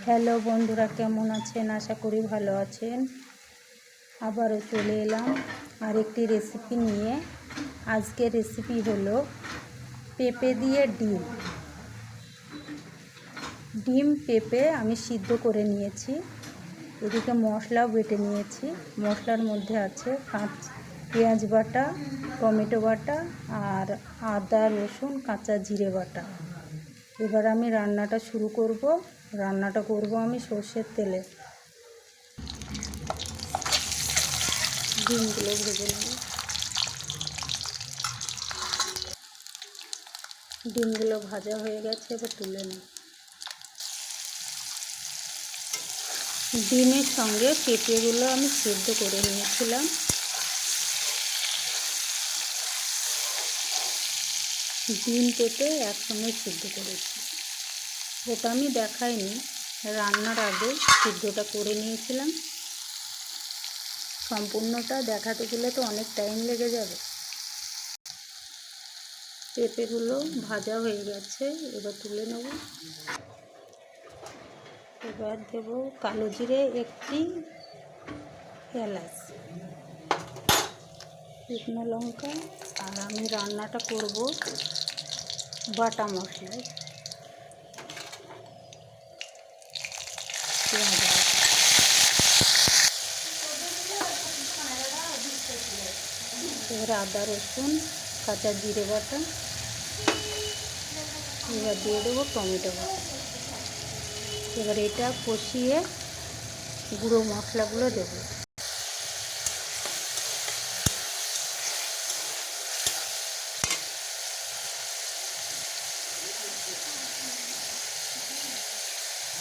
Hello বন্ধুরা, কেমন আছেন? আশা করি ভালো আছেন। আবারও চলে এলাম আরেকটি রেসিপি নিয়ে। আজকের রেসিপি হলো পেঁপে দিয়ে ডিম। ডিম পেঁপে আমি সিদ্ধ করে নিয়েছি। এদিকে মশলাও বেটে নিয়েছি। মশলার মধ্যে আছে কাঁচ পেঁয়াজ বাটা, টমেটো বাটা আর আদা, রসুন, কাঁচা জিরে বাটা। এবার আমি রান্নাটা শুরু করব। রান্নাটা করব আমি সর্ষের তেলে। ডিমগুলো ভেজে নেব। ডিমগুলো ভাজা হয়ে গেছে, এবার তুলে নেব। ডিমের সঙ্গে পেঁপেগুলো আমি সেদ্ধ করে নিয়েছিলাম। ডিম পেঁপে একসঙ্গে সিদ্ধ করেছি। ওটা আমি দেখাইনি, রান্নার আগে সিদ্ধটা করে নিয়েছিলাম। সম্পূর্ণটা দেখাতে গেলে তো অনেক টাইম লেগে যাবে। পেঁপেগুলো ভাজা হয়ে গেছে, এবার তুলে নেব। এবার দেব কালো জিরে একটি এলাচ। শুকনো লঙ্কা আর আমি রান্নাটা করব বাটা মশলায়। এবার আদা রসুন, কাঁচা জিরে বাটা, এবার দিয়ে দেবো টমেটো বাটা। এবার এটা কষিয়ে গুঁড়ো মশলাগুলো দেবো।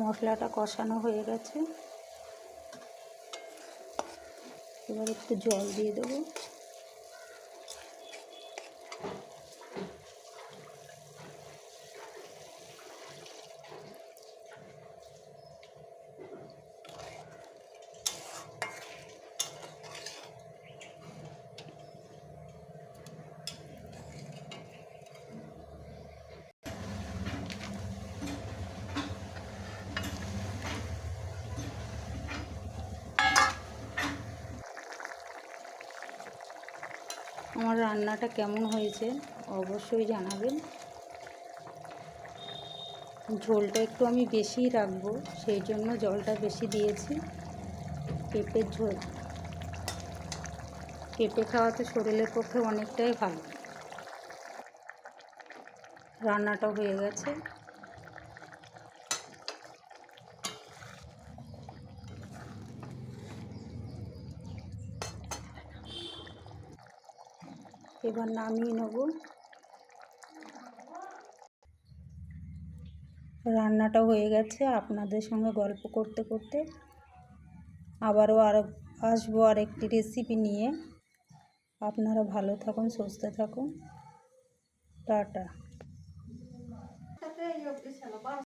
মশলাটা কষানো হয়ে গেছে। এবার একটু জল দিয়ে দেবো। আমার রান্নাটা কেমন হয়েছে অবশ্যই জানাবেন। ঝোলটা একটু আমি বেশিই রাখব, সেই জন্য জলটা বেশি দিয়েছি। পেঁপের ঝোল। পেঁপে খাওয়া তো শরীরের পক্ষে অনেকটাই ভালো। রান্নাটা হয়ে গেছে। এবার নামিয়ে নেব। রান্নাটা হয়ে গেছে, আপনাদের সঙ্গে গল্প করতে করতে। আবারও আর আসব আর একটি রেসিপি নিয়ে। আপনারা ভালো থাকুন, সুস্থ থাকুন। টাটা।